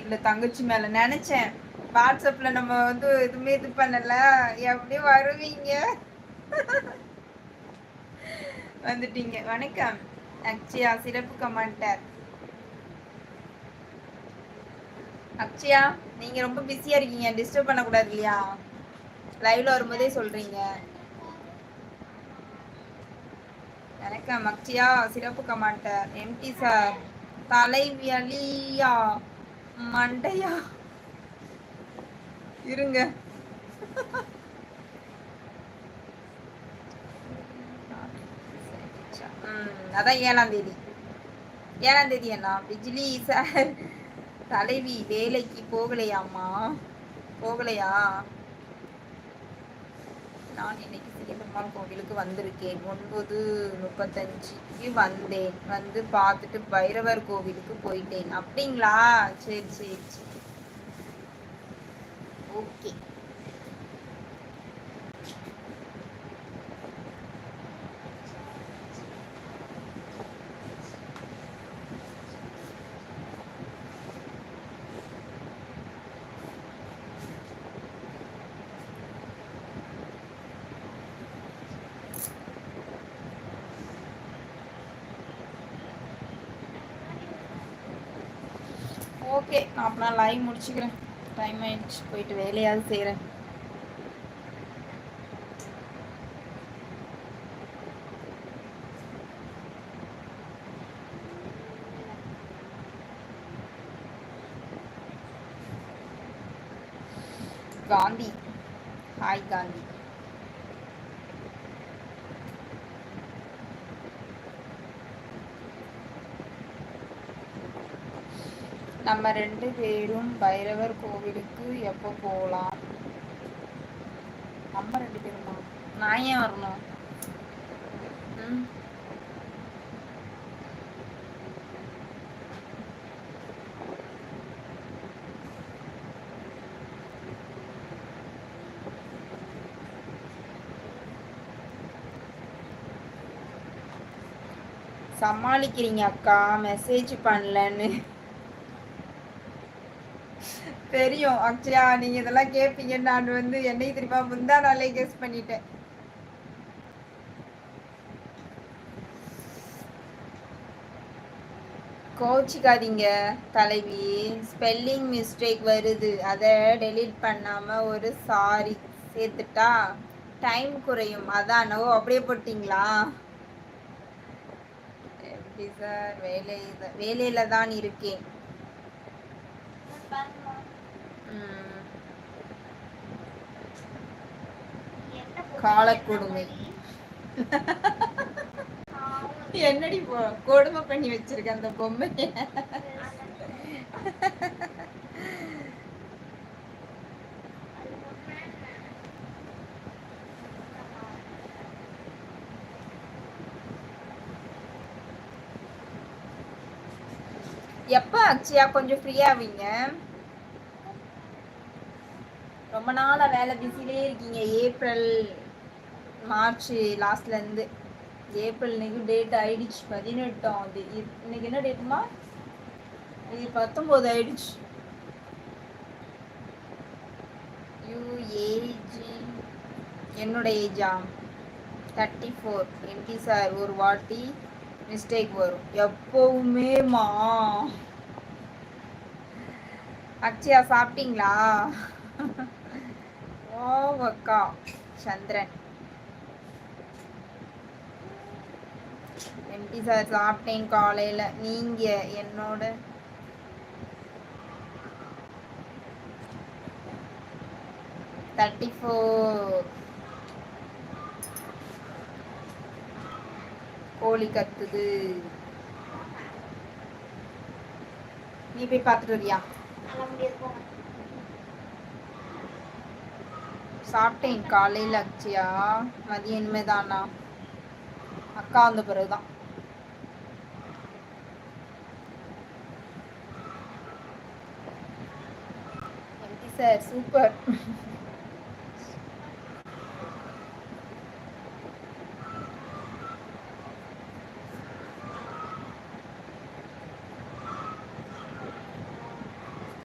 இல்லை தங்கச்சி மேல நினைச்சேன். வாட்ஸ்அப்ல நம்ம வந்து எதுவுமே இது பண்ணல. எப்படி வருவீங்க? வந்துட்டீங்க. வணக்கம். அக்ஷயா சிறப்பு கமாண்டர் அக்ஷயா நீங்க ரொம்ப பிஸியா இருக்கீங்க. டிஸ்டர்ப் பண்ணக்கூடாது இல்லையா? லைவ்ல வரும்போதே சொல்றீங்க. வணக்கம் அக்ஷயா சிறப்பு கமாண்டர் எம்டி சார் தலைவியலியா மண்டையா? இருங்க. அதான் ஏழாம் தேதி. ஏழாம் தேதி அண்ணா பிஜிலி சார் தலைவி வேலைக்கு போகலையாம்மா? போகலையா? நான் இன்னைக்கு சிங்கப்பெருமாள் கோவிலுக்கு வந்திருக்கேன். ஒன்பது முப்பத்தஞ்சுக்கு வந்தேன். வந்து பார்த்துட்டு பைரவர் கோவிலுக்கு போயிட்டேன். அப்படிங்களா? சரி சரி சரி. ஓகே. ஓகே நான் அப்போ நான் லைவ் முடிச்சுக்கிறேன். டைம் ஆயிடுச்சு போயிட்டு வேலையாவது செய்கிறேன் காந்தி. ஹாய் காந்தி. நம்ம ரெண்டு பேரும் பைரவர் கோவிலுக்கு எப்போ போகலாம்? நம்ம ரெண்டு பேருமா? நான் ஏன் வரணும்? ம். சமாளிக்கிறீங்க அக்கா. மெசேஜ் பண்ணலன்னு. தெரியும். ஆக்சுவலா நீங்க இதெல்லாம் கேட்பீங்கன்னு நான் வந்து என்னை தெரியுமா? முந்தா நாளே கெஸ் பண்ணிட்டேன். கோச்சிக்காதீங்க தலைவி. ஸ்பெல்லிங் மிஸ்டேக் வருது. அதை டெலீட் பண்ணாம ஒரு சாரி சேர்த்துட்டா டைம் குறையும். அதானோ. அப்படியே போட்டிங்களா? எப்படி சார் வேலை வேலையில தான் இருக்கேன். காலக்கொடுமை. என்னடி கொடுமை பண்ணி வச்சிருக்க அந்த பொம்மை எப்ப அக்ஷயா கொஞ்சம் ஃப்ரீயா ஆவீங்க ரொம்ப நாளா வேலை பிஸிலே இருக்கீங்க. ஏப்ரல் மார்ச் லாஸ்ட்ல இருந்து. ஏப்ரல் இன்னைக்கு டேட் ஆயிடுச்சு. பதினெட்டாம் தேதி. இன்னைக்கு என்ன டேட்டுமா இது பத்தொம்போது ஆயிடுச்சு. யூஏஜி என்னோட ஏஜா தேர்ட்டி ஃபோர் எம்டி சார் ஒரு வாட்டி மிஸ்டேக் வரும். எப்பவுமேமா அக்ஷயா சாப்பிட்டீங்களா? ஓ அக்கா சந்திரன். எம்டி சார் சாப்பிட்டேன் காலையில். நீங்கள் என்னோட? தேர்ட்டி ஃபோர் கோழி கத்துது. நீ போய் பார்த்துட்டு வரியா? சாப்பிட்டேன் காலையில் அக்ஷயா மதியம் இனிமேதானா அக்கா வந்த பிறகுதான். Sir super.